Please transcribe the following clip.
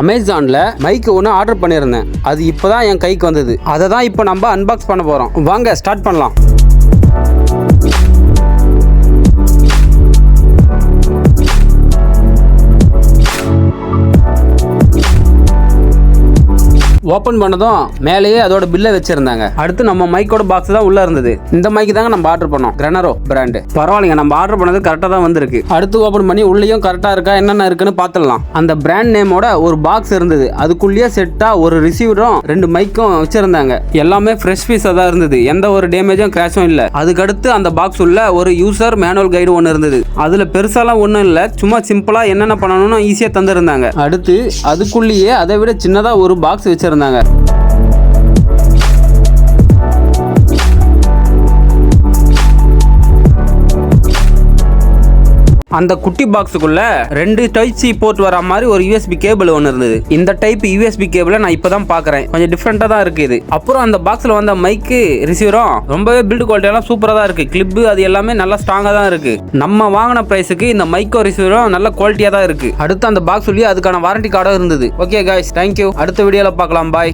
அமேசானில் மைக் ஒன்று ஆர்டர் பண்ணியிருந்தேன். அது இப்போ தான் என் கைக்கு வந்தது. அதை தான் இப்போ நம்ம அன்பாக்ஸ் பண்ண போகிறோம் வாங்க ஸ்டார்ட் பண்ணலாம். ஓப்பன் பண்ணதும் மேலேயே அதோட பில்லை வச்சிருந்தாங்க. அடுத்து நம்ம மைக்கோட பாக்ஸ் தான் உள்ள இருந்தது. இந்த மைக்கு தாங்க நம்ம ஆர்டர் பண்ணோம். கிரனரோ பிராண்டு பரவாயில்லைங்க நம்ம ஆர்டர் பண்ணது கரெக்டாக தான் வந்திருக்கு. அடுத்து ஓப்பன் பண்ணி உள்ளேயும் கரெக்டாக இருக்கா என்னென்ன இருக்குன்னு பார்த்துடலாம். அந்த பிராண்ட் நேமோட ஒரு பாக்ஸ் இருந்தது. அதுக்குள்ளேயே செட்டாக ஒரு ரிசீவரும் ரெண்டு மைக்கும் வச்சிருந்தாங்க. எல்லாமே ஃப்ரெஷ் பீஸாக தான் இருந்தது. எந்த ஒரு டேமேஜும் கிராஷும் இல்லை. அதுக்கடுத்து அந்த பாக்ஸ் உள்ள ஒரு யூசர் மேனுவல் கைடு ஒன்று இருந்தது. அதில் பெருசாலாம் ஒன்றும் இல்லை. சும்மா சிம்பிளாக என்னென்ன பண்ணணும்னு ஈஸியாக தந்திருந்தாங்க. அடுத்து அதுக்குள்ளேயே அதை விட சின்னதாக ஒரு பாக்ஸ் வச்சிருந்தாங்க. இருந்தாங்க அந்த குட்டி பாக்ஸுக்குள்ள ரெண்டு டைப் சி போர்ட் வர மாதிரி ஒரு யூஎஸ்பி கேபிள் ஒன்று இருந்தது. இந்த டைப் யூஎஸ்பி கேபிளை நான் இப்போ தான் பார்க்குறேன் கொஞ்சம் டிஃப்ரெண்ட்டாக தான் இருக்குது இது. அப்புறம் அந்த பாக்ஸில் வந்த மைக்கு ரிசீவரும் ரொம்பவே பில்டு குவாலிட்டியெல்லாம் சூப்பராக தான் இருக்குது கிளிப்பு அது எல்லாமே நல்லா ஸ்ட்ராங்காக தான் இருக்குது நம்ம வாங்கின ப்ரைஸுக்கு இந்த மைக்கோ ரிசீவரும் நல்ல குவாலிட்டியாக தான் இருக்குது அடுத்து அந்த பாக்ஸ் சொல்லி அதுக்கான வாரண்டி கார்டும் இருந்தது. ஓகே காய்ஸ் தேங்க்யூ அடுத்த வீடியோவில் பார்க்கலாம் பாய்